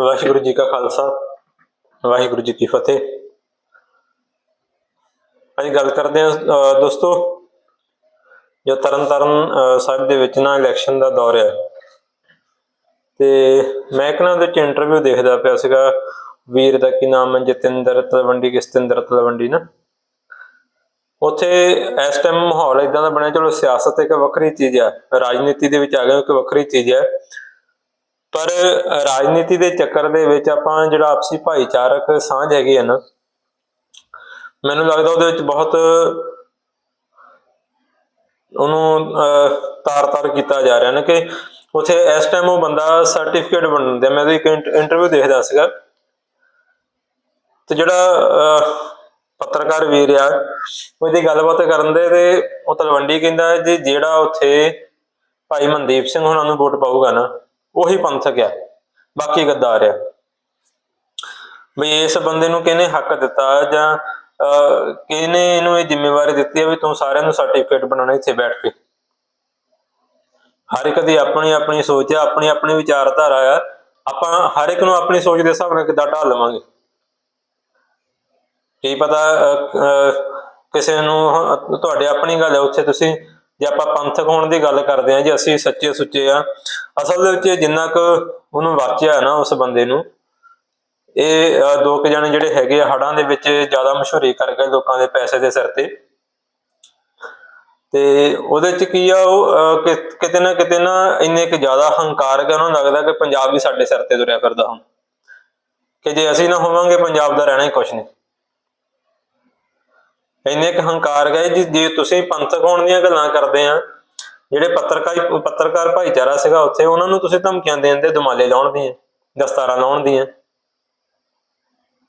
ਵਾਹਿਗੁਰੂ ਜੀ ਕਾ ਖਾਲਸਾ, ਵਾਹਿਗੁਰੂ ਜੀ ਕੀ ਫਤਿਹ। ਅੱਜ ਗੱਲ ਕਰਦੇ ਹਾਂ ਦੋਸਤੋ, ਜੋ ਤਰਨਤਾਰਨ, ਅਹ, ਸਾਹਿਬ ਦੇ ਵਿੱਚ ਨਾ ਇਲੈਕਸ਼ਨ ਦਾ ਦੌਰ ਹੈ ਤੇ ਮੈਂ ਇੱਕ ਨਾ ਉਹਦੇ ਚ ਇੰਟਰਵਿਊ ਦੇਖਦਾ ਪਿਆ ਸੀਗਾ, ਵੀਰ ਦਾ ਕੀ ਨਾਮ ਹੈ, ਜਤਿੰਦਰ ਤਲਵੰਡੀ, ਕਿਸਤਿੰਦਰ ਤਲਵੰਡੀ ਨਾ। ਉੱਥੇ ਇਸ ਟਾਈਮ ਮਾਹੌਲ ਇਦਾਂ ਦਾ ਬਣਿਆ, ਚਲੋ ਸਿਆਸਤ ਇੱਕ ਵੱਖਰੀ ਚੀਜ਼ ਹੈ ਰਾਜਨੀਤੀ ਦੇ ਵਿੱਚ ਆ ਗਿਆ, ਇੱਕ ਵੱਖਰੀ ਚੀਜ਼ ਹੈ ਪਰ ਰਾਜਨੀਤੀ ਦੇ ਚੱਕਰ ਦੇ ਵਿੱਚ ਆਪਾਂ ਜਿਹੜਾ ਆਪਸੀ ਭਾਈਚਾਰਕ ਸਾਂਝ ਹੈਗੀ ਹੈ ਨਾ ਮੈਨੂੰ ਲੱਗਦਾ ਉਹਦੇ ਵਿੱਚ ਬਹੁਤ ਉਹਨੂੰ ਤਾਰ-ਤਾਰ ਕੀਤਾ ਜਾ ਰਿਹਾ ਨਾ ਕਿ ਉਥੇ ਇਸ ਟਾਈਮ ਉਹ ਬੰਦਾ ਸਰਟੀਫਿਕੇਟ ਬਣਦਾ ਮੈਂ ਉਹਦੀ ਇੱਕ ਇੰਟਰਵਿਊ ਦੇਖਦਾ ਸੀਗਾ। ਤੇ ਜਿਹੜਾ ਅਹ, ਪੱਤਰਕਾਰ ਵੀਰ ਆ ਉਹਦੀ ਗੱਲਬਾਤ ਕਰਨ ਦੇ ਤੇ ਉਹ ਤਲਵੰਡੀ ਕਹਿੰਦਾ ਜੀ ਜਿਹੜਾ ਉੱਥੇ ਭਾਈ ਮਨਦੀਪ ਸਿੰਘ ਉਹਨਾਂ ਨੂੰ ਵੋਟ ਪਾਊਗਾ ਨਾ ਉਹੀ ਪੰਥਕ ਆ ਬਾਕੀ ਗੱਦਾਰ ਆ ਵੀ ਇਸ ਬੰਦੇ ਨੂੰ ਕਿਹਨੇ ਹੱਕ ਦਿੱਤਾ ਜਾਂ ਕਿਹਨੇ ਇਹਨੂੰ ਇਹ ਜ਼ਿੰਮੇਵਾਰੀ ਦਿੱਤੀ ਹੈ ਵੀ ਤੂੰ ਸਾਰਿਆਂ ਨੂੰ ਸਰਟੀਫਿਕੇਟ ਬਣਾਉਣਾ ਇੱਥੇ ਬੈਠ ਕੇ? ਹਰ ਇੱਕ ਦੀ ਆਪਣੀ ਆਪਣੀ ਸੋਚ ਹੈ ਆਪਣੀ ਆਪਣੀ ਵਿਚਾਰਧਾਰਾ ਆ ਆਪਾਂ ਹਰ ਇੱਕ ਨੂੰ ਆਪਣੀ ਸੋਚ ਦੇ ਹਿਸਾਬ ਨਾਲ ਕਿੱਦਾਂ ਢਾਲ ਲਵਾਂਗੇ? ਕੀ ਪਤਾ ਅਹ, ਅਹ, ਕਿਸੇ ਨੂੰ ਤੁਹਾਡੇ ਆਪਣੀ ਗੱਲ ਹੈ ਉੱਥੇ ਤੁਸੀਂ ਜੇ ਆਪਾਂ ਪੰਥਕ ਹੋਣ ਦੀ ਗੱਲ ਕਰਦੇ ਹਾਂ ਜੇ ਅਸੀਂ ਸੱਚੇ ਸੁੱਚੇ ਆ ਅਸਲ ਦੇ ਵਿੱਚ ਜਿੰਨਾ ਕੁ ਉਹਨੂੰ ਵਾਚਿਆ ਨਾ ਉਸ ਬੰਦੇ ਨੂੰ, ਇਹ ਦੋ ਕੁ ਜਣੇ ਜਿਹੜੇ ਹੈਗੇ ਆ ਹੜਾਂ ਦੇ ਵਿੱਚ ਜ਼ਿਆਦਾ ਮਸ਼ਹੂਰੀ ਕਰ ਗਏ ਲੋਕਾਂ ਦੇ ਪੈਸੇ ਦੇ ਸਿਰ ਤੇ। ਤੇ ਉਹਦੇ ਚ ਕੀ ਆ, ਉਹ ਕਿਤੇ ਨਾ ਕਿਤੇ ਨਾ ਇੰਨੇ ਕੁ ਜ਼ਿਆਦਾ ਹੰਕਾਰ ਹੈ ਉਹਨਾਂ ਨੂੰ ਲੱਗਦਾ ਕਿ ਪੰਜਾਬ ਵੀ ਸਾਡੇ ਸਿਰ ਤੇ ਤੁਰਿਆ ਫਿਰਦਾ ਹੁਣ। ਕਿ ਜੇ ਅਸੀਂ ਨਾ ਹੋਵਾਂਗੇ, ਪੰਜਾਬ ਦਾ ਰਹਿਣਾ ਹੀ ਕੁਛ ਨਹੀਂ। ਇੰਨੇ ਕੁ ਹੰਕਾਰ ਗਏ, ਜੀ, ਜੇ ਤੁਸੀਂ ਪੰਥਕ ਹੋਣ ਦੀਆਂ ਗੱਲਾਂ ਕਰਦੇ ਆ ਜਿਹੜੇ ਪੱਤਰਕਾਰ ਪੱਤਰਕਾਰ ਭਾਈਚਾਰਾ ਸੀਗਾ ਉੱਥੇ, ਉਹਨਾਂ ਨੂੰ ਤੁਸੀਂ ਧਮਕੀਆਂ ਦੇਣ ਦੇ ਦੁਮਾਲੇ ਲਾਉਣ ਦੀਆਂ, ਦਸਤਾਰਾਂ ਲਾਉਣ ਦੀਆਂ।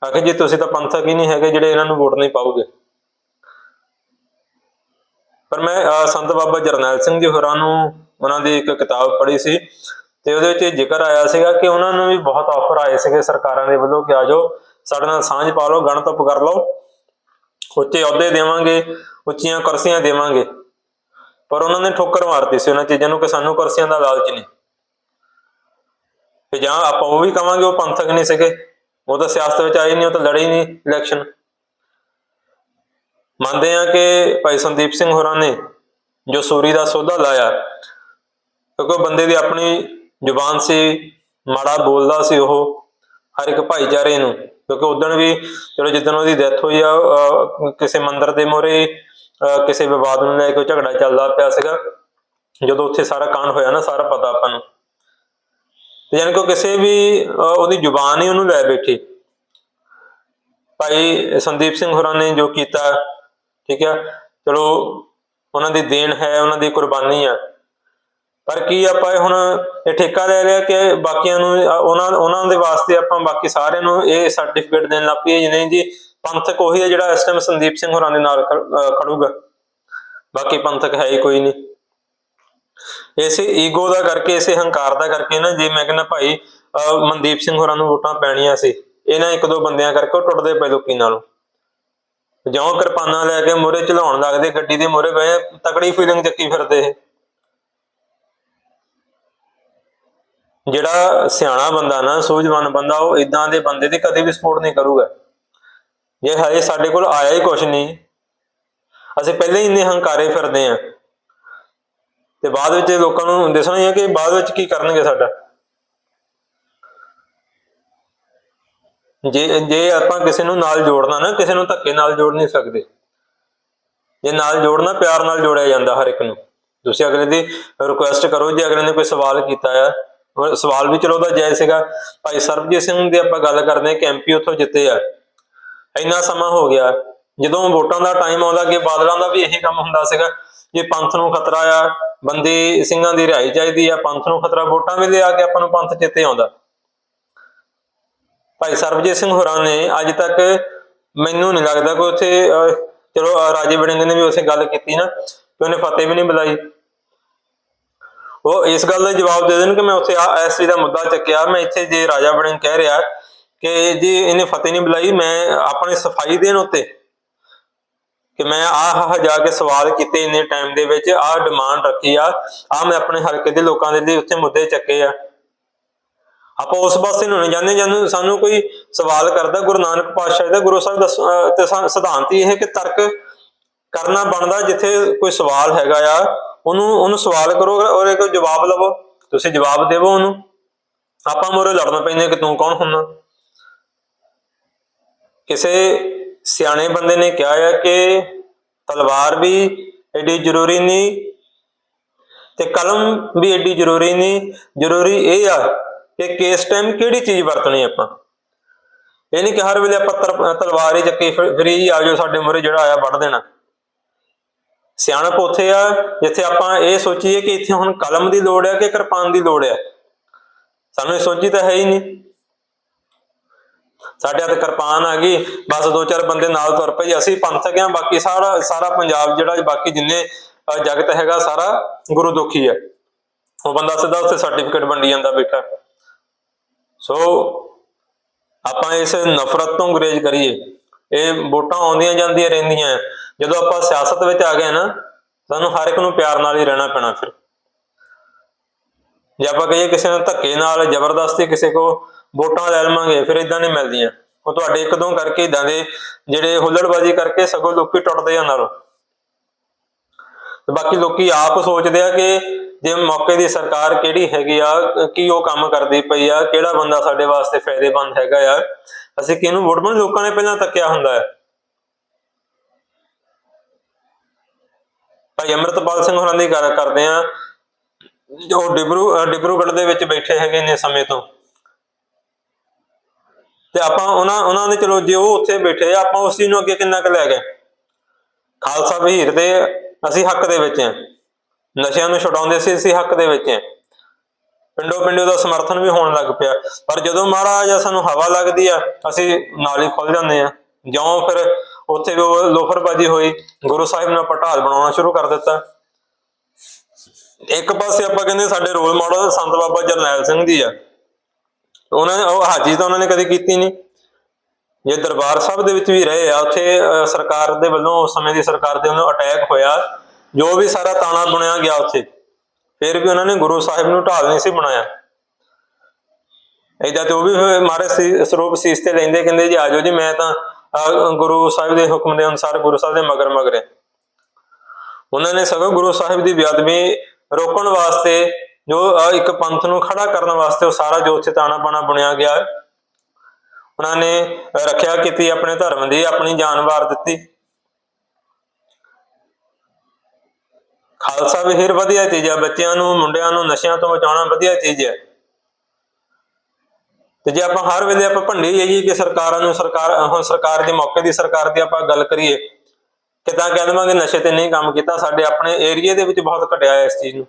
ਆਖੇ ਜੀ ਤੁਸੀਂ ਤਾਂ ਪੰਥਕ ਹੀ ਨਹੀਂ ਹੈਗੇ ਜਿਹੜੇ ਇਹਨਾਂ ਨੂੰ ਵੋਟ ਨਹੀਂ ਪਾਓਗੇ। ਪਰ ਮੈਂ ਸੰਤ ਬਾਬਾ ਜਰਨੈਲ ਸਿੰਘ ਜੀ ਹੋਰਾਂ ਨੂੰ ਉਹਨਾਂ ਦੀ ਇੱਕ ਕਿਤਾਬ ਪੜ੍ਹੀ ਸੀ ਤੇ ਉਹਦੇ ਵਿੱਚ ਇਹ ਜ਼ਿਕਰ ਆਇਆ ਸੀਗਾ ਕਿ ਉਹਨਾਂ ਨੂੰ ਵੀ ਬਹੁਤ ਆਫਰ ਆਏ ਸੀਗੇ ਸਰਕਾਰਾਂ ਦੇ ਵੱਲੋਂ ਕਿ ਆ ਜਾਓ, ਸਾਡੇ ਨਾਲ ਸਾਂਝ ਪਾ ਲਓ, ਗਣਤਪ ਕਰ ਲਓ, ਉੱਚੇ ਅਹੁਦੇ ਦੇਵਾਂਗੇ, ਉੱਚੀਆਂ ਕੁਰਸੀਆਂ ਦੇਵਾਂਗੇ। ਪਰ ਉਹਨਾਂ ਨੇ ਠੋਕਰ ਮਾਰਤੀ ਸੀ, ਉਹਨਾਂ ਚੀਜ਼ਾਂ ਨੂੰ ਕਿ ਸਾਨੂੰ ਕੁਰਸੀਆਂ ਦਾ ਲਾਲਚ ਨਹੀਂ। ਤੇ ਜਾਂ ਆਪਾਂ ਉਹ ਵੀ ਕਵਾਂਗੇ, ਉਹ ਪੰਥਕ ਨਹੀਂ ਸੀਗੇ। ਉਹ ਤਾਂ ਸਿਆਸਤ ਵਿੱਚ ਆਏ ਨਹੀਂ, ਉਹ ਤਾਂ ਲੜੇ ਹੀ ਨਹੀਂ ਇਲੈਕਸ਼ਨ ਮੰਨਦੇ ਆ ਕਿ ਭਾਈ ਸੰਦੀਪ ਸਿੰਘ ਹੋਰਾਂ ਨੇ ਜੋ ਸੂਰੀ ਦਾ ਸੌਦਾ ਲਾਇਆ ਕਿਉਂਕਿ ਉਹ ਬੰਦੇ ਦੀ ਆਪਣੀ ਜ਼ੁਬਾਨ ਸੀ, ਮਾੜਾ ਬੋਲਦਾ ਸੀ ਉਹ, ਹਰ ਇੱਕ ਭਾਈਚਾਰੇ ਨੂੰ। ਕਿਉਂਕਿ ਉਦੋਂ ਵੀ ਚਲੋ ਜਿੱਦਣ ਉਹਦੀ ਡੈਥ ਹੋਈ ਆ ਕਿਸੇ ਮੰਦਰ ਦੇ ਮੋਰੇ ਕਿਸੇ ਵਿਵਾਦ ਨੂੰ ਲੈ ਕੇ ਝਗੜਾ ਚੱਲਦਾ ਪਿਆ ਸੀਗਾ ਜਦੋਂ ਉੱਥੇ ਸਾਰਾ ਕਾਂਡ ਹੋਇਆ ਨਾ ਸਾਰਾ ਪਤਾ ਆਪਾਂ ਨੂੰ। ਤੇ ਯਾਨੀ ਕਿ ਉਹ ਕਿਸੇ ਵੀ ਅਹ, ਉਹਦੀ ਜ਼ੁਬਾਨ ਹੀ ਉਹਨੂੰ ਲੈ ਬੈਠੀ। ਭਾਈ ਸੰਦੀਪ ਸਿੰਘ ਹੋਰਾਂ ਨੇ ਜੋ ਕੀਤਾ ਠੀਕ ਹੈ ਚਲੋ ਉਹਨਾਂ ਦੀ ਦੇਣ ਹੈ ਉਹਨਾਂ ਦੀ ਕੁਰਬਾਨੀ ਆ। ਪਰ ਕੀ ਆਪਾਂ ਇਹ ਹੁਣ ਇਹ ਠੇਕਾ ਲੈ ਲਿਆ ਕਿ ਬਾਕੀਆਂ ਨੂੰ ਉਹਨਾਂ ਉਹਨਾਂ ਦੇ ਵਾਸਤੇ ਆਪਾਂ ਬਾਕੀ ਸਾਰਿਆਂ ਨੂੰ ਇਹ ਸਰਟੀਫਿਕੇਟ ਦੇਣ ਲੱਗ ਪਈਏ ਨਹੀਂ ਜੀ ਪੰਥਕ ਉਹੀ ਹੈ ਜਿਹੜਾ ਇਸ ਟਾਈਮ ਸੰਦੀਪ ਸਿੰਘ ਹੋਰਾਂ ਦੇ ਨਾਲ ਖੜੂਗਾ। ਬਾਕੀ ਪੰਥਕ ਹੈ ਹੀ ਕੋਈ ਨਹੀਂ। ਇਸੇ ਈਗੋ ਦਾ ਕਰਕੇ ਇਸੇ ਹੰਕਾਰ ਦਾ ਕਰਕੇ ਨਾ ਜੇ ਮੈਂ ਕਹਿੰਦਾ ਭਾਈ ਅ, ਮਨਦੀਪ ਸਿੰਘ ਹੋਰਾਂ ਨੂੰ ਵੋਟਾਂ ਪੈਣੀਆਂ ਸੀ ਇਹਨਾਂ ਇੱਕ ਦੋ ਬੰਦਿਆਂ ਕਰਕੇ ਉਹ ਟੁੱਟਦੇ ਪਏ ਲੋਕੀ ਨਾਲੋਂ। ਜਿਉਂ ਕਿਰਪਾਨਾਂ ਲੈ ਕੇ ਮੋਰੇ ਚਲਾਉਣ ਲੱਗਦੇ ਗੱਡੀ ਦੇ ਮੋਰੇ ਗਏ ਤਕੜੀ ਫੀਲਿੰਗ ਚੱਕੀ ਫਿਰਦੇ ਇਹ। ਜਿਹੜਾ ਸਿਆਣਾ ਬੰਦਾ ਨਾ, ਸੂਝਵਾਨ ਬੰਦਾ, ਉਹ ਇਦਾਂ ਦੇ ਬੰਦੇ ਦੀ ਕਦੇ ਵੀ ਸਪੋਰਟ ਨਹੀਂ ਕਰੂਗਾ। ਜੇ ਹਜੇ ਸਾਡੇ ਕੋਲ ਆਇਆ ਹੀ ਕੁਛ ਨਹੀਂ, ਅਸੀਂ ਪਹਿਲੇ ਹੀ ਇੰਨੇ ਹੰਕਾਰੇ ਫਿਰਦੇ ਆ ਤੇ ਬਾਅਦ ਵਿੱਚ ਲੋਕਾਂ ਨੂੰ ਦਿਸਣਾ ਹੀ ਹੈ ਕਿ ਬਾਅਦ ਵਿੱਚ ਕੀ ਕਰਨਗੇ ਸਾਡਾ? ਜੇ ਜੇ ਆਪਾਂ ਕਿਸੇ ਨੂੰ ਨਾਲ ਜੋੜਨਾ ਨਾ, ਕਿਸੇ ਨੂੰ ਧੱਕੇ ਨਾਲ ਜੋੜ ਨਹੀਂ ਸਕਦੇ। ਜੇ ਨਾਲ ਜੋੜਨਾ, ਪਿਆਰ ਨਾਲ ਜੋੜਿਆ ਜਾਂਦਾ ਹਰ ਇੱਕ ਨੂੰ। ਤੁਸੀਂ ਅਗਲੇ ਦੀ ਰਿਕੁਐਸਟ ਕਰੋ, ਜੇ ਅਗਲੇ ਨੇ ਕੋਈ ਸਵਾਲ ਕੀਤਾ ਆ ਸਵਾਲ ਵੀ ਚਲੋ ਉਹਦਾ ਜਾਇਜ਼ ਸੀਗਾ। ਭਾਈ ਸਰਬਜੀਤ ਸਿੰਘ ਦੀ ਆਪਾਂ ਗੱਲ ਕਰਦੇ ਹਾਂ ਕਿ ਐਮਪੀ ਉੱਥੋਂ ਜਿੱਤੇ ਆ। ਇੰਨਾ ਸਮਾਂ ਹੋ ਗਿਆ। ਜਦੋਂ ਵੋਟਾਂ ਦਾ ਟਾਈਮ ਆਉਂਦਾ ਕਿ ਬਾਦਲਾਂ ਦਾ ਵੀ ਇਹੀ ਕੰਮ ਹੁੰਦਾ ਸੀਗਾ। ਜੇ ਪੰਥ ਨੂੰ ਖਤਰਾ ਆ ਬੰਦੀ ਸਿੰਘਾਂ ਦੀ ਰਿਹਾਈ ਚਾਹੀਦੀ ਆ ਪੰਥ ਨੂੰ ਖਤਰਾ ਵੋਟਾਂ ਵੇਲੇ ਆ ਕੇ ਆਪਾਂ ਨੂੰ ਪੰਥ ਚੇਤੇ ਆਉਂਦਾ। ਭਾਈ ਸਰਬਜੀਤ ਸਿੰਘ ਹੋਰਾਂ ਨੇ ਅੱਜ ਤੱਕ ਮੈਨੂੰ ਨਹੀਂ ਲੱਗਦਾ ਕਿ ਉੱਥੇ ਅਹ, ਚਲੋ ਰਾਜੇ ਵੜਿੰਗ ਨੇ ਵੀ ਉਸੇ ਗੱਲ ਕੀਤੀ ਨਾ ਕਿ ਉਹਨੇ ਫਤਿਹ ਵੀ ਨਹੀਂ ਬੁਲਾਈ। ਉਹ ਇਸ ਗੱਲ ਦਾ ਜਵਾਬ ਦੇ ਦੇਣ ਕਿ ਮੈਂ ਉੱਥੇ ਆ, ਇਸ ਦਾ ਮੁੱਦਾ ਚੱਕਿਆ। ਮੈਂ ਇੱਥੇ ਜੇ ਰਾਜਾ ਵੜਿੰਗ ਕਹਿ ਰਿਹਾ ਕਿ ਜੀ, ਇਹਨੇ ਫਤਿਹ ਨਹੀਂ ਬੁਲਾਈ, ਮੈਂ ਆਪਣੀ ਸਫ਼ਾਈ ਦੇਣ ਉੱਤੇ ਕਿ ਮੈਂ ਆਹ ਜਾ ਕੇ ਸਵਾਲ ਕੀਤੇ ਇੰਨੇ ਟਾਈਮ ਦੇ ਵਿੱਚ, ਆਹ ਡਿਮਾਂਡ ਰੱਖੀ ਆ ਆ ਮੈਂ ਆਪਣੇ ਹਲਕੇ ਦੇ ਲੋਕਾਂ ਦੇ ਲਈ ਉੱਥੇ ਮੁੱਦੇ ਚੱਕੇ ਆ। ਆਪਾਂ ਉਸ ਪਾਸੇ ਨੂੰ ਨਹੀਂ ਜਾਂਦੇ, ਜਦੋਂ ਸਾਨੂੰ ਕੋਈ ਸਵਾਲ ਕਰਦਾ, ਗੁਰੂ ਨਾਨਕ ਪਾਤਸ਼ਾਹ ਦਾ ਗੁਰੂ ਸਾਹਿਬ ਦਾ ਸਿਧਾਂਤ ਹੀ ਇਹ ਹੈ ਕਿ ਤਰਕ ਕਰਨਾ ਬਣਦਾ ਜਿੱਥੇ ਕੋਈ ਸਵਾਲ ਹੈਗਾ ਆ ਉਹਨੂੰ ਉਹਨੂੰ ਸਵਾਲ ਕਰੋ ਔਰ ਇੱਕ ਜਵਾਬ ਲਵੋ, ਤੁਸੀਂ ਜਵਾਬ ਦੇਵੋ ਉਹਨੂੰ। ਆਪਾਂ ਮੋਰੇ ਲੜਨਾ ਪੈਂਦੇ ਕਿ ਤੂੰ ਕੌਣ ਹੁੰਦਾ? ਕਿਸੇ ਸਿਆਣੇ ਬੰਦੇ ਨੇ ਕਿਹਾ ਹੈ ਕਿ ਤਲਵਾਰ ਵੀ ਐਡੀ ਜ਼ਰੂਰੀ ਨਹੀਂ ਤੇ ਕਲਮ ਵੀ ਐਡੀ ਜ਼ਰੂਰੀ ਨਹੀਂ। ਜ਼ਰੂਰੀ ਇਹ ਆ ਕਿ ਕਿਸ ਟਾਈਮ ਕਿਹੜੀ ਚੀਜ਼ ਵਰਤਣੀ ਆਪਾਂ। ਇਹ ਨਹੀਂ ਕਿ ਹਰ ਵੇਲੇ ਆਪਾਂ ਤਰ- ਤਲਵਾਰ ਹੀ ਚੱਕੀ ਫਿਰ- ਫਿਰ ਆ ਜਾਓ, ਸਾਡੇ ਮੂਹਰੇ ਜਿਹੜਾ ਆਇਆ ਵੱਢ ਦੇਣਾ। ਸਿਆਣਪ ਉੱਥੇ ਆ, ਜਿੱਥੇ ਆਪਾਂ ਇਹ ਸੋਚੀਏ ਕਿ ਇੱਥੇ ਹੁਣ ਕਲਮ ਦੀ ਲੋੜ ਹੈ ਕਿ ਕਿਰਪਾਨ ਦੀ ਲੋੜ ਹੈ ਸਾਨੂੰ ਇਹ ਸੋਚੀ ਤਾਂ ਹੈ ਹੀ ਨਹੀਂ। ਸਾਡੇ ਹੱਥ ਕਿਰਪਾਨ ਆ ਗਈ, ਬਸ ਦੋ ਚਾਰ ਬੰਦੇ ਨਾਲ ਤੁਰ ਪਏ, ਅਸੀਂ ਪੰਥਕ ਆ ਬਾਕੀ ਸਾਰਾ ਸਾਰਾ ਪੰਜਾਬ ਜਿਹੜਾ, ਬਾਕੀ ਜਿੰਨੇ ਜਗਤ ਹੈਗਾ, ਸਾਰਾ ਗੁਰੂ ਦੁਖੀ ਹੈ ਉਹ ਬੰਦਾ ਸਿੱਧਾ ਉੱਥੇ ਸਰਟੀਫਿਕੇਟ ਵੰਡੀ ਜਾਂਦਾ ਬੈਠਾ। ਸੋ ਆਪਾਂ ਇਸ ਨਫ਼ਰਤ ਤੋਂ ਗੁਰੇਜ਼ ਕਰੀਏ। ਇਹ ਵੋਟਾਂ ਆਉਂਦੀਆਂ ਜਾਂਦੀਆਂ ਰਹਿੰਦੀਆਂ ਜਦੋਂ ਆਪਾਂ ਸਿਆਸਤ ਵਿੱਚ ਆ ਗਏ ਨਾ, ਸਾਨੂੰ ਹਰ ਇੱਕ ਨੂੰ ਪਿਆਰ ਨਾਲ ਹੀ ਰਹਿਣਾ ਪੈਣਾ ਫਿਰ। ਜੇ ਆਪਾਂ ਕਹੀਏ ਕਿਸੇ ਨੂੰ ਧੱਕੇ ਨਾਲ, ਜ਼ਬਰਦਸਤੀ ਕਿਸੇ ਕੋ ਵੋਟਾਂ ਲੈ ਲਵਾਂਗੇ, ਫਿਰ ਇਦਾਂ ਨਹੀਂ ਮਿਲਦੀਆਂ। ਉਹ ਤੁਹਾਡੇ ਇੱਕ ਦੋ ਕਰਕੇ ਇਦਾਂ ਦੇ ਜਿਹੜੇ ਹੁੱਲੜਬਾਜ਼ੀ ਕਰਕੇ ਸਗੋਂ ਲੋਕੀ ਟੁੱਟਦੇ ਆ ਨਾਲੋਂ। ਤੇ ਬਾਕੀ ਲੋਕੀ ਆਪ ਸੋਚਦੇ ਆ ਕਿ ਜੇ ਮੌਕੇ ਦੀ ਸਰਕਾਰ ਕਿਹੜੀ ਹੈਗੀ ਆ, ਕੀ ਉਹ ਕੰਮ ਕਰਦੀ ਪਈ ਆ, ਕਿਹੜਾ ਬੰਦਾ ਸਾਡੇ ਵਾਸਤੇ ਫਾਇਦੇਮੰਦ ਹੈਗਾ ਆ। ਅਸੀਂ ਕਿਹਨੂੰ ਵੋਟ ਲੋਕਾਂ ਨੇ ਪਹਿਲਾਂ ਤੱਕਿਆ ਹੁੰਦਾ ਹੈ। ਭਾਈ ਅਮਰਤਪਾਲ ਸਿੰਘ ਹੋਰਾਂ ਦੀ ਗੱਲ ਕਰਦੇ ਆ ਜੋ ਡਿਬਰੂ ਡਿਬਰੂਗੜ੍ਹ ਦੇ ਵਿੱਚ ਬੈਠੇ ਹੈਗੇ ਨੇ ਸਮੇਂ ਤੋਂ। ਤੇ ਆਪਾਂ ਉਹਨਾਂ ਉਹਨਾਂ ਨੇ ਚਲੋ ਜੇ ਉਹ ਉੱਥੇ ਬੈਠੇ ਆ ਆਪਾਂ ਉਸ ਚੀਜ਼ ਨੂੰ ਅੱਗੇ ਕਿੰਨਾ ਕੁ ਲੈ ਗਏ? ਖਾਲਸਾ ਵਹੀਰ ਦੇ ਅਸੀਂ ਹੱਕ ਦੇ ਵਿੱਚ ਹਾਂ। ਨਸ਼ਿਆਂ ਨੂੰ ਛਡਾਉਂਦੇ ਸੀ, ਅਸੀਂ ਹੱਕ ਦੇ ਵਿੱਚ ਹਾਂ। ਪਿੰਡੋ ਪਿੰਡੋ ਦਾ ਸਮਰਥਨ ਵੀ ਹੋਣ ਲੱਗ ਪਿਆ। ਪਰ ਜਦੋਂ ਮਾੜਾ ਸਾਨੂੰ ਹਵਾ ਲੱਗਦੀ ਆ, ਅਸੀਂ ਨਾਲ ਹੀ ਖੁੱਲ ਜਾਂਦੇ ਆ। ਜਿਉਂ ਫਿਰ ਉੱਥੇ ਵੀ ਉਹ ਲੋਫਰਬਾਜੀ ਹੋਈ, ਗੁਰੂ ਸਾਹਿਬ ਨੇ ਪਟਾਲ ਬਣਾਉਣਾ ਸ਼ੁਰੂ ਕਰ ਦਿੱਤਾ। ਇੱਕ ਪਾਸੇ ਆਪਾਂ ਕਹਿੰਦੇ ਸਾਡੇ ਰੋਲ ਮਾਡਲ ਸੰਤ ਬਾਬਾ ਜਰਨੈਲ ਸਿੰਘ ਜੀ ਆ। ਉਹਨਾਂ ਨੇ ਉਹ ਹਾਜੀ ਤਾਂ ਉਹਨਾਂ ਨੇ ਕਦੇ ਕੀਤੀ ਨਹੀਂ। ਜੇ ਦਰਬਾਰ ਸਾਹਿਬ ਦੇ ਵਿੱਚ ਵੀ ਰਹੇ ਆ, ਉੱਥੇ ਸਰਕਾਰ ਦੇ ਵੱਲੋਂ ਉਸ ਸਮੇਂ ਦੀ ਸਰਕਾਰ ਦੇ ਵੱਲੋਂ ਅਟੈਕ ਹੋਇਆ। ਜੋ ਵੀ ਸਾਰਾ ਤਾਣਾ ਬੁਣਿਆ ਗਿਆ ਉੱਥੇ। ਫਿਰ ਵੀ ਉਹਨਾਂ ਨੇ ਗੁਰੂ ਸਾਹਿਬ ਨੂੰ ਢਾਲ ਨਹੀਂ ਸੀ ਬਣਾਇਆ। ਏਦਾਂ ਤੇ ਉਹ ਵੀ ਮਹਾਰਾਜ ਸਰੂਪ ਸੀਸ ਤੇ ਲੈਂਦੇ, ਕਹਿੰਦੇ ਜੀ ਆਜੋ ਜੀ, ਮੈਂ ਤਾਂ ਗੁਰੂ ਸਾਹਿਬ ਦੇ ਹੁਕਮ ਦੇ ਅਨੁਸਾਰ ਗੁਰੂ ਸਾਹਿਬ ਦੇ ਮਗਰ ਮਗਰ ਉਹਨਾਂ ਨੇ ਸਗੋਂ ਗੁਰੂ ਸਾਹਿਬ ਦੀ ਬੇਅਦਬੀ ਰੋਕਣ ਵਾਸਤੇ, ਜੋ ਇੱਕ ਪੰਥ ਨੂੰ ਖੜਾ ਕਰਨ ਵਾਸਤੇ ਉਹ ਸਾਰਾ ਜੋ ਉੱਥੇ ਤਾਣਾ ਬਾਣਾ ਬੁਣਿਆ ਗਿਆ। ਉਹਨਾਂ ਨੇ ਰੱਖਿਆ ਕੀਤੀ, ਆਪਣੇ ਧਰਮ ਦੀ ਆਪਣੀ ਜਾਨ ਵਾਰ ਦਿੱਤੀ। ਖਾਲਸਾ ਵਿਹਾਰ ਵਧੀਆ ਚੀਜ਼ ਹੈ ਬੱਚਿਆਂ ਨੂੰ, ਮੁੰਡਿਆਂ ਨੂੰ, ਨਸ਼ਿਆਂ ਤੋਂ ਬਚਾਉਣਾ ਵਧੀਆ ਚੀਜ਼ ਹੈ ਤੇ ਜੇ ਆਪਾਂ ਹਰ ਵੇਲੇ ਆਪਾਂ ਭੰਡੀ ਜਾਈਏ ਕਿ ਸਰਕਾਰਾਂ ਨੂੰ ਸਰਕਾਰ, ਹੁਣ ਸਰਕਾਰ ਦੇ ਮੌਕੇ ਦੀ ਸਰਕਾਰ ਦੀ ਆਪਾਂ ਗੱਲ ਕਰੀਏ, ਕਿਦਾਂ ਕਹਿ ਦੇਵਾਂਗੇ ਨਸ਼ੇ ਤੇ ਨਹੀਂ ਕੰਮ ਕੀਤਾ, ਸਾਡੇ ਆਪਣੇ ਏਰੀਏ ਦੇ ਵਿੱਚ ਬਹੁਤ ਘਟਿਆ ਹੈ ਇਸ ਚੀਜ਼ ਨੂੰ।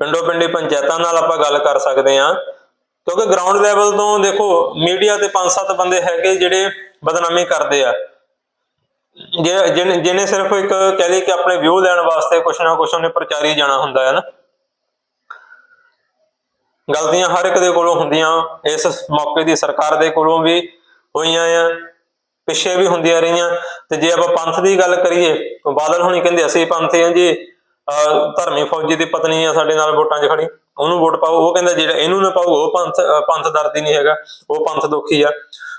ਪਿੰਡੋ ਪਿੰਡੀ ਪੰਚਾਇਤਾਂ ਨਾਲ ਆਪਾਂ ਗੱਲ ਕਰ ਸਕਦੇ ਹਾਂ, ਕਿਉਂਕਿ ਗਰਾਊਂਡ ਲੈਵਲ ਤੋਂ ਦੇਖੋ ਮੀਡੀਆ ਤੇ ਪੰਜ ਸੱਤ ਬੰਦੇ ਹੈਗੇ ਜਿਹੜੇ ਬਦਨਾਮੀ ਕਰਦੇ ਆ। ਜਿਹਨੇ ਜਿਹਨੇ ਸਿਰਫ ਇੱਕ ਕਹਿ ਲਈ ਕਿ ਆਪਣੇ ਵਿਊ ਲੈਣ ਵਾਸਤੇ ਕੁਛ ਨਾ ਕੁਛ ਉਹਨੇ ਪ੍ਰਚਾਰੀ ਜਾਣਾ ਹੁੰਦਾ ਹੈ ਨਾ। ਗਲਤੀਆਂ ਹਰ ਇੱਕ ਦੇ ਕੋਲੋਂ ਹੁੰਦੀਆਂ, ਇਸ ਮੌਕੇ ਦੀ ਸਰਕਾਰ ਦੇ ਕੋਲੋਂ ਵੀ ਹੋਈਆਂ ਆ, ਪਿੱਛੇ ਵੀ ਹੁੰਦੀਆਂ ਰਹੀਆਂ। ਤੇ ਜੇ ਆਪਾਂ ਪੰਥ ਦੀ ਗੱਲ ਕਰੀਏ, ਬਾਦਲ ਹੁਣੀ ਕਹਿੰਦੇ ਅਸੀਂ ਪੰਥ ਹਾਂ ਜੀ, ਅਹ ਧਰਮੀ ਫੌਜੀ ਦੀ ਪਤਨੀ ਆ ਸਾਡੇ ਨਾਲ ਵੋਟਾਂ 'ਚ ਖੜੀ ਉਹਨੂੰ ਵੋਟ ਪਾਓ, ਉਹ ਕਹਿੰਦਾ ਜਿਹੜਾ ਇਹਨੂੰ ਨਾ ਪਾਓ, ਉਹ ਪੰਥ ਪੰਥ ਦਰਦੀ ਨਹੀਂ ਹੈਗਾ, ਉਹ ਪੰਥ ਦੁਖੀ ਆ।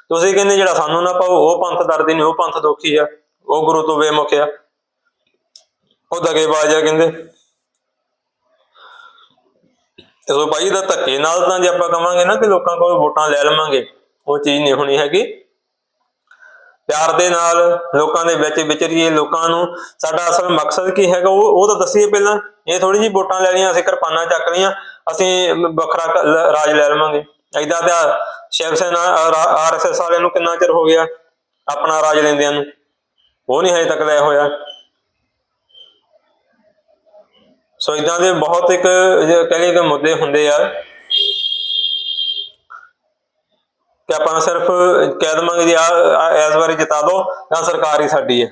ਤੁਸੀਂ ਕਹਿੰਦੇ ਜਿਹੜਾ ਸਾਨੂੰ ਨਾ ਪਾਓ, ਉਹ ਪੰਥ ਦਰਦੀ ਨਹੀਂ, ਉਹ ਪੰਥ ਦੁਖੀ ਆ। ਉਹ ਗੁਰੂ ਤੋਂ ਬੇਮੁਖਿਆ ਉਹ ਦਗੇਬਾਜ਼ ਆ ਕਹਿੰਦੇ ਤੇ ਸੋ ਭਾਈ ਦਾ ਧੱਕੇ ਨਾਲ ਤਾਂ ਜੇ ਆਪਾਂ ਕਵਾਂਗੇ ਨਾ ਕਿ ਲੋਕਾਂ ਕੋਲ ਵੋਟਾਂ ਲੈ ਲਵਾਂਗੇ ਉਹ ਚੀਜ਼ ਨਹੀਂ ਹੋਣੀ ਹੈਗੀ ਪਿਆਰ ਦੇ ਨਾਲ ਲੋਕਾਂ ਦੇ ਵਿੱਚ ਵਿਚਰੀਏ ਲੋਕਾਂ ਨੂੰ ਸਾਡਾ ਅਸਲ ਮਕਸਦ ਕੀ ਹੈਗਾ ਉਹ ਉਹ ਤਾਂ ਦੱਸੀਏ ਪਹਿਲਾਂ ਇਹ ਥੋੜੀ ਜੀ ਵੋਟਾਂ ਲੈ ਲਈਆਂ ਅਸੀਂ ਕਿਰਪਾਨਾਂ ਚੱਕ ਲਈਆਂ ਅਸੀਂ ਵੱਖਰਾ ਰਾਜ ਲੈ ਲਵਾਂਗੇ ਐਦਾਂ ਤਾਂ ਸ਼ਿਵ ਸੈਨਾ ਆਰਐਸਐਸ ਵਾਲਿਆਂ ਨੂੰ ਕਿੰਨਾ ਚਿਰ ਹੋ ਗਿਆ ਆਪਣਾ ਰਾਜ ਲੈਂਦਿਆਂ ਨੂੰ ਉਹ ਨਹੀਂ ਹਜੇ ਤੱਕ ਲੈ ਹੋਇਆ। ਸੋ ਇਦਾਂ ਦੇ ਬਹੁਤ ਇੱਕ ਜੇ ਕਹਿ ਲਈਏ ਕਿ ਮੁੱਦੇ ਹੁੰਦੇ ਆ ਕਿ ਆਪਾਂ ਸਿਰਫ ਕਹਿ ਦਵਾਂਗੇ ਜੀ ਆ ਇਸ ਵਾਰੀ ਜਿਤਾ ਦਿਓ ਤਾਂ ਸਰਕਾਰ ਹੀ ਸਾਡੀ ਹੈ।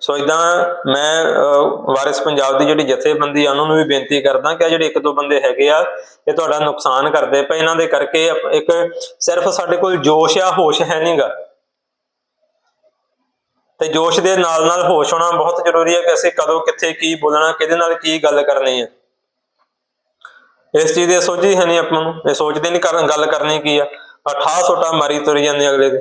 ਸੋ ਇਦਾਂ ਮੈਂ ਅਹ, ਵਾਰਿਸ ਪੰਜਾਬ ਦੀ ਜਿਹੜੀ ਜਥੇਬੰਦੀ ਆ ਉਹਨਾਂ ਨੂੰ ਵੀ ਬੇਨਤੀ ਕਰਦਾ ਕਿ ਜਿਹੜੇ ਇੱਕ ਦੋ ਬੰਦੇ ਹੈਗੇ ਆ ਇਹ ਤੁਹਾਡਾ ਨੁਕਸਾਨ ਕਰਦੇ ਪਏ। ਇਹਨਾਂ ਦੇ ਕਰਕੇ ਇੱਕ ਸਿਰਫ ਸਾਡੇ ਕੋਲ ਜੋਸ਼ ਆ ਹੋਸ਼ ਹੈ ਨਹੀਂਗਾ ਤੇ ਜੋਸ਼ ਦੇ ਨਾਲ ਨਾਲ ਹੋਸ਼ ਹੋਣਾ ਬਹੁਤ ਜ਼ਰੂਰੀ ਹੈ ਕਿ ਅਸੀਂ ਕਦੋਂ ਕਿੱਥੇ ਕੀ ਬੋਲਣਾ, ਕਿਹਦੇ ਨਾਲ ਕੀ ਗੱਲ ਕਰਨੀ ਹੈ। ਇਸ ਚੀਜ਼ ਦੀ ਸੋਝੀ ਹੈ ਨਹੀਂ ਆਪਾਂ ਨੂੰ। ਇਹ ਸੋਚਦੇ ਨਹੀਂ ਕਰਨ, ਗੱਲ ਕਰਨੀ ਕੀ ਆ। ਅਠਾ ਸੋਟਾ ਮਾਰੀ ਤੁਰ ਜਾਂਦੇ ਅਗਲੇ ਦੇ।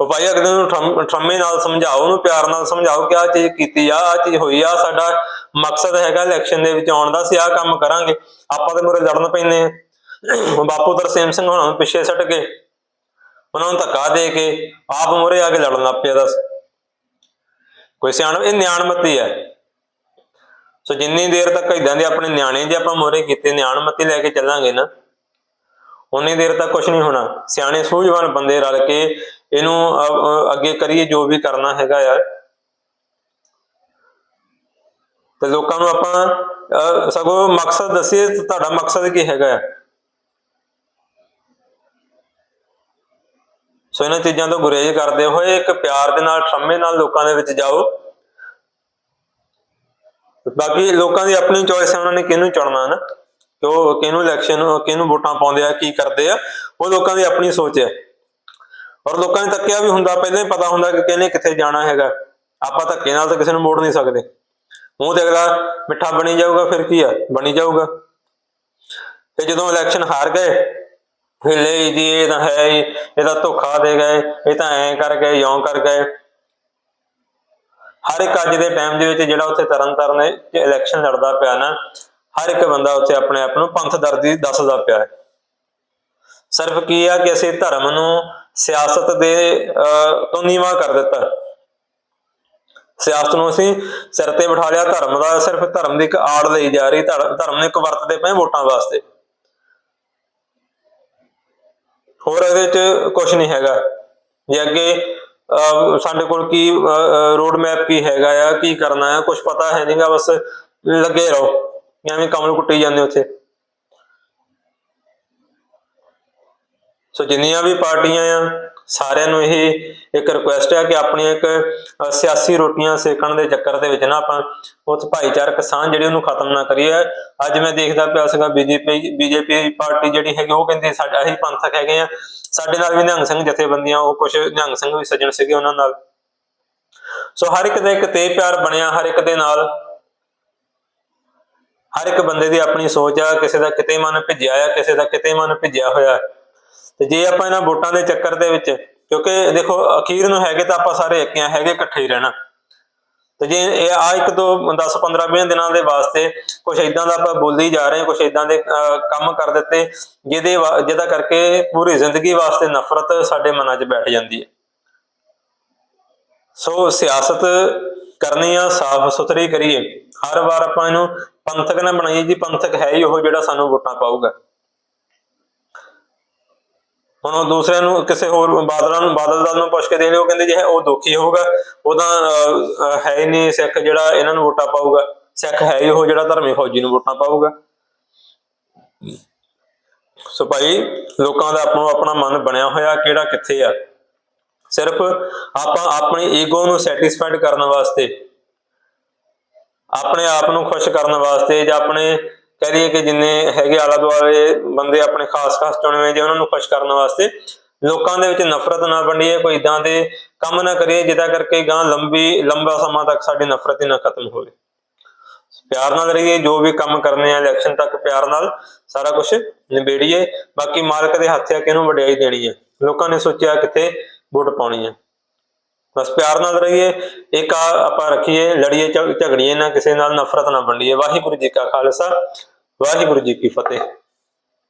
ਉਹ ਭਾਈ ਅਗਲੇ ਨੂੰ ਠਰਮ- ਠਰਮੇ ਨਾਲ ਸਮਝਾਓ, ਉਹਨੂੰ ਪਿਆਰ ਨਾਲ ਸਮਝਾਓ ਕਿ ਆਹ ਚੀਜ਼ ਕੀਤੀ ਆ, ਆਹ ਚੀਜ਼ ਹੋਈ ਆ, ਸਾਡਾ ਮਕਸਦ ਹੈਗਾ ਇਲੈਕਸ਼ਨ ਦੇ ਵਿੱਚ ਆਉਣ ਦਾ, ਅਸੀਂ ਆਹ ਕੰਮ ਕਰਾਂਗੇ। ਆਪਾਂ ਤੇ ਮੂਹਰੇ ਲੜਨ ਪੈਂਦੇ ਆ। ਬਾਪੂ ਤਰਸੇਮ ਸਿੰਘ ਹੋਣਾ ਨੂੰ ਪਿੱਛੇ ਛੱਡ ਕੇ ਉਹਨਾਂ ਨੂੰ ਧੱਕਾ ਦੇ ਕੇ ਆਪ ਮੂਹਰੇ ਆ ਕੇ ਲੜਨ ਲੱਗ ਪਿਆ ਦੱਸ। ਕੋਈ ਸਿਆਣ ਇਹ ਨਿਆਣਮਤੀ ਹੈ। ਸੋ ਜਿੰਨੀ ਦੇਰ ਤੱਕ ਇਦਾਂ ਦੇ ਆਪਣੇ ਨਿਆਣੇ ਜੇ ਆਪਾਂ ਮੋਰੇ ਕੀਤੇ ਨਿਆਣਮਤੀ ਲੈ ਕੇ ਚੱਲਾਂਗੇ ਨਾ ਉਨੀ ਦੇਰ ਤੱਕ ਕੁਝ ਨਹੀਂ ਹੋਣਾ। ਸਿਆਣੇ ਸੂਝਵਾਨ ਬੰਦੇ ਰਲ ਕੇ ਇਹਨੂੰ ਅ- ਅੱਗੇ ਕਰੀਏ ਜੋ ਵੀ ਕਰਨਾ ਹੈਗਾ ਯਾਰ। ਤੇ ਲੋਕਾਂ ਨੂੰ ਆਪਾਂ ਅ, ਸਗੋਂ ਮਕਸਦ ਦੱਸੀਏ ਤੁਹਾਡਾ ਮਕਸਦ ਕੀ ਹੈਗਾ? ਸੋ ਇਹਨਾਂ ਚੀਜ਼ਾਂ ਤੋਂ ਗੁਰੇਜ਼ ਕਰਦੇ ਹੋਏ ਇੱਕ ਪਿਆਰ ਦੇ ਨਾਲ ਠੰਮੇ ਨਾਲ ਲੋਕਾਂ ਦੇ ਵਿੱਚ ਜਾਓ। ਬਾਕੀ ਲੋਕਾਂ ਦੀ ਆਪਣੀ ਚੋਇਸ ਹੈ, ਉਹਨਾਂ ਨੇ ਕਿਹਨੂੰ ਚੁਣਨਾ ਨਾ? ਕਿ ਉਹ ਕਿਹਨੂੰ ਇਲੈਕਸ਼ਨ ਕਿਹਨੂੰ ਵੋਟਾਂ ਪਾਉਂਦੇ ਆ, ਕੀ ਕਰਦੇ ਆ, ਉਹ ਲੋਕਾਂ ਦੀ ਆਪਣੀ ਸੋਚ ਹੈ। ਔਰ ਲੋਕਾਂ ਨੇ ਤੱਕਿਆ ਵੀ ਹੁੰਦਾ, ਪਹਿਲਾਂ ਹੀ ਪਤਾ ਹੁੰਦਾ ਕਿ ਕਿਹਨੇ ਕਿੱਥੇ ਜਾਣਾ ਹੈਗਾ। ਆਪਾਂ ਧੱਕੇ ਨਾਲ ਤਾਂ ਕਿਸੇ ਨੂੰ ਮੋੜ ਨਹੀਂ ਸਕਦੇ। ਮੂੰਹ ਤੇ ਅਗਲਾ, ਮਿੱਠਾ ਬਣੀ ਜਾਊਗਾ, ਫਿਰ ਕੀ ਆ? ਬਣੀ ਜਾਊਗਾ। ਤੇ ਜਦੋਂ ਇਲੈਕਸ਼ਨ ਹਾਰ ਗਏ ਹਿੱਲੇ ਜੀ ਇਹ ਤਾਂ ਹੈ ਹੀ, ਇਹ ਤਾਂ ਧੋਖਾ ਦੇ ਗਏ ਇਹ ਤਾਂ ਐਂ ਕਰ ਗਏ ਯੋਂ ਕਰ ਗਏ। ਹਰ ਇੱਕ ਅੱਜ ਦੇ ਟਾਈਮ ਦੇ ਵਿੱਚ ਜਿਹੜਾ ਉੱਥੇ ਤਰਨ ਤਾਰਨ ਇਲੈਕਸ਼ਨ ਲੜਦਾ ਪਿਆ ਨਾ ਹਰ ਇੱਕ ਬੰਦਾ ਉੱਥੇ ਆਪਣੇ ਆਪ ਨੂੰ ਪੰਥ ਦਰਦੀ ਦੱਸਦਾ ਪਿਆ ਹੈ। ਸਿਰਫ ਕੀ ਆ ਕਿ ਅਸੀਂ ਧਰਮ ਨੂੰ ਸਿਆਸਤ ਦੇ ਅਹ, ਤੋਂ ਨੀਵਾਂ ਕਰ ਦਿੱਤਾ। ਸਿਆਸਤ ਨੂੰ ਅਸੀਂ ਸਿਰ ਤੇ ਬਿਠਾ ਲਿਆ ਧਰਮ ਦਾ ਸਿਰਫ ਧਰਮ ਦੀ ਇੱਕ ਆੜ ਲਈ ਜਾ ਰਹੀ ਧਰ- ਧਰਮ ਨੂੰ ਇੱਕ ਵਰਤਦੇ ਪਏ ਵੋਟਾਂ ਵਾਸਤੇ। ਹੋਰ ਇਹਦੇ ਚ ਕੁਝ ਨਹੀਂ ਹੈਗਾ। ਜੇ ਅੱਗੇ ਅਹ, ਸਾਡੇ ਕੋਲ ਕੀ ਰੋਡ ਮੈਪ ਕੀ ਹੈਗਾ ਆ ਕੀ ਕਰਨਾ ਆ ਕੁਝ ਪਤਾ ਹੈ ਨਹੀਂਗਾ ਬਸ ਲੱਗੇ ਰਹੋ। ਐਵੇਂ ਕਮਲ ਕੁੱਟੀ ਜਾਂਦੇ ਉੱਥੇ। ਸੋ ਜਿੰਨੀਆਂ ਵੀ ਪਾਰਟੀਆਂ ਆ ਸਾਰਿਆਂ ਨੂੰ ਇਹ ਇੱਕ ਰਿਕੁਐਸਟ ਹੈ ਕਿ ਆਪਣੀਆਂ ਇੱਕ ਸਿਆਸੀ ਰੋਟੀਆਂ ਸੇਕਣ ਦੇ ਚੱਕਰ ਦੇ ਵਿੱਚ ਨਾ ਆਪਾਂ ਉਸ ਭਾਈਚਾਰਕ ਸਾਂਝ ਜਿਹੜੀ ਉਹਨੂੰ ਖਤਮ ਨਾ ਕਰੀਏ। ਅੱਜ ਮੈਂ ਦੇਖਦਾ ਪਿਆ ਸੀਗਾ ਬੀਜੇਪੀ ਬੀਜੇਪੀ ਪਾਰਟੀ ਜਿਹੜੀ ਹੈਗੀ ਉਹ ਕਹਿੰਦੀ ਸਾਡਾ ਅਸੀਂ ਪੰਥਕ ਹੈਗੇ ਆ। ਸਾਡੇ ਨਾਲ ਵੀ ਨਿਹੰਗ ਸਿੰਘ ਜਥੇਬੰਦੀਆਂ, ਉਹ ਕੁਝ ਨਿਹੰਗ ਸਿੰਘ ਵੀ ਸੱਜਣ ਸੀਗੇ ਉਹਨਾਂ ਨਾਲ। ਸੋ ਹਰ ਇੱਕ ਦਾ ਇੱਕ ਤੇ ਪਿਆਰ ਬਣਿਆ, ਹਰ ਇੱਕ ਦੇ ਨਾਲ। ਹਰ ਇੱਕ ਬੰਦੇ ਦੀ ਆਪਣੀ ਸੋਚ ਆ, ਕਿਸੇ ਦਾ ਕਿਤੇ ਮਨ ਭਿੱਜਿਆ ਆ, ਕਿਸੇ ਦਾ ਕਿਤੇ ਮਨ ਭਿੱਜਿਆ ਹੋਇਆ। ਤੇ ਜੇ ਆਪਾਂ ਇਹਨਾਂ ਵੋਟਾਂ ਦੇ ਚੱਕਰ ਦੇ ਵਿੱਚ ਕਿਉਂਕਿ ਦੇਖੋ ਅਖੀਰ ਨੂੰ ਹੈਗੇ ਤਾਂ ਆਪਾਂ ਸਾਰੇ ਇੱਕਿਆਂ ਹੈਗੇ ਇਕੱਠੇ ਹੀ ਰਹਿਣਾ। ਤੇ ਜੇ ਇਹ ਆ ਇੱਕ ਦੋ 10 15 20 ਦਿਨਾਂ ਦੇ ਵਾਸਤੇ ਕੁਝ ਇਦਾਂ ਦਾ ਆਪਾਂ ਬੋਲੀ ਜਾ ਰਹੇ ਹਾਂ ਕੁਝ ਇਦਾਂ ਦੇ ਅਹ, ਕੰਮ ਕਰ ਦਿੱਤੇ ਜਿਹਦੇ ਵਾ- ਜਿਹਦਾ ਕਰਕੇ ਪੂਰੀ ਜ਼ਿੰਦਗੀ ਵਾਸਤੇ ਨਫ਼ਰਤ ਸਾਡੇ ਮਨਾਂ 'ਚ ਬੈਠ ਜਾਂਦੀ ਹੈ। ਸੋ ਸਿਆਸਤ ਕਰਨੀ ਆ ਸਾਫ਼ ਸੁਥਰੀ ਕਰੀਏ। ਹਰ ਵਾਰ ਆਪਾਂ ਇਹਨੂੰ ਪੰਥਕ ਨਾ ਬਣਾਈਏ ਜੀ ਪੰਥਕ ਹੈ ਹੀ ਉਹ ਜਿਹੜਾ ਸਾਨੂੰ ਵੋਟਾਂ ਪਾਊਗਾ। ਹੁਣ ਉਹ ਦੂਸਰਿਆਂ ਨੂੰ ਕਿਸੇ ਹੋਰ ਬਾਦਲਾਂ ਨੂੰ ਬਾਦਲ ਨੂੰ ਪੁੱਛ ਕੇ ਦੇ ਲਿਓ ਕਹਿੰਦੇ ਜੇ ਉਹ ਦੁਖੀ ਹੋਊਗਾ ਉਹਦਾ ਅਹ, ਹੈ ਹੀ ਨਹੀਂ ਸਿੱਖ ਜਿਹੜਾ ਇਹਨਾਂ ਨੂੰ ਵੋਟਾਂ ਪਾਊਗਾ। ਸਿੱਖ ਹੈ ਹੀ ਉਹ ਜਿਹੜਾ ਧਰਮੀ ਫੌਜੀ ਨੂੰ ਵੋਟਾਂ ਪਾਊਗਾ। ਸੋ ਭਾਈ ਲੋਕਾਂ ਦਾ ਆਪਣਾ ਆਪਣਾ ਮਨ ਬਣਿਆ ਹੋਇਆ ਕਿਹੜਾ ਕਿੱਥੇ ਆ? ਸਿਰਫ ਆਪਾਂ ਆਪਣੀ ਈਗੋ ਨੂੰ ਸੈਟੀਸਫਾਈਡ ਕਰਨ ਵਾਸਤੇ ਆਪਣੇ ਆਪ ਨੂੰ ਖੁਸ਼ ਕਰਨ ਵਾਸਤੇ ਜਾਂ ਆਪਣੇ ਕਹਿ ਲਈਏ ਕਿ ਜਿੰਨੇ ਹੈਗੇ ਆਲਾ ਦੁਆਲੇ ਬੰਦੇ ਆਪਣੇ ਖਾਸ ਖਾਸ ਚੁਣੇ ਜੇ, ਉਹਨਾਂ ਨੂੰ ਖੁਸ਼ ਕਰਨ ਵਾਸਤੇ ਲੋਕਾਂ ਦੇ ਵਿੱਚ ਨਫ਼ਰਤ ਨਾ ਵੰਡੀਏ, ਕੋਈ ਇਦਾਂ ਦੇ ਕੰਮ ਨਾ ਕਰੀਏ ਜਿਹਦਾ ਕਰਕੇ ਗਾਂ ਲੰਬੀ, ਲੰਬਾ ਸਮਾਂ ਤੱਕ ਸਾਡੀ ਨਫ਼ਰਤ ਹੀ ਨਾ ਖਤਮ ਹੋਵੇ। ਪਿਆਰ ਨਾਲ ਰਹੀਏ, ਜੋ ਵੀ ਕੰਮ ਕਰਨੇ ਆ ਇਲੈਕਸ਼ਨ ਤੱਕ ਪਿਆਰ ਨਾਲ ਸਾਰਾ ਕੁਝ ਨਿਬੇੜੀਏ। ਬਾਕੀ ਮਾਲਕ ਦੇ ਹੱਥ ਆ ਕਿਹਨੂੰ ਵਡਿਆਈ ਦੇਣੀ ਹੈ ਲੋਕਾਂ ਨੇ ਸੋਚਿਆ ਕਿੱਥੇ ਵੋਟ ਪਾਉਣੀ ਹੈ ਬਸ ਪਿਆਰ ਨਾਲ ਰਹੀਏ, ਇੱਕ ਆ ਆਪਾਂ ਰੱਖੀਏ, ਲੜੀਏ ਝਗੜੀਏ ਨਾ, ਕਿਸੇ ਨਾਲ ਨਫ਼ਰਤ ਨਾ ਵੰਡੀਏ। ਵਾਹਿਗੁਰੂ ਜੀ ਕਾ ਖਾਲਸਾ, ਵਾਹਿਗੁਰੂ ਜੀ ਕੀ ਫਤਿਹ।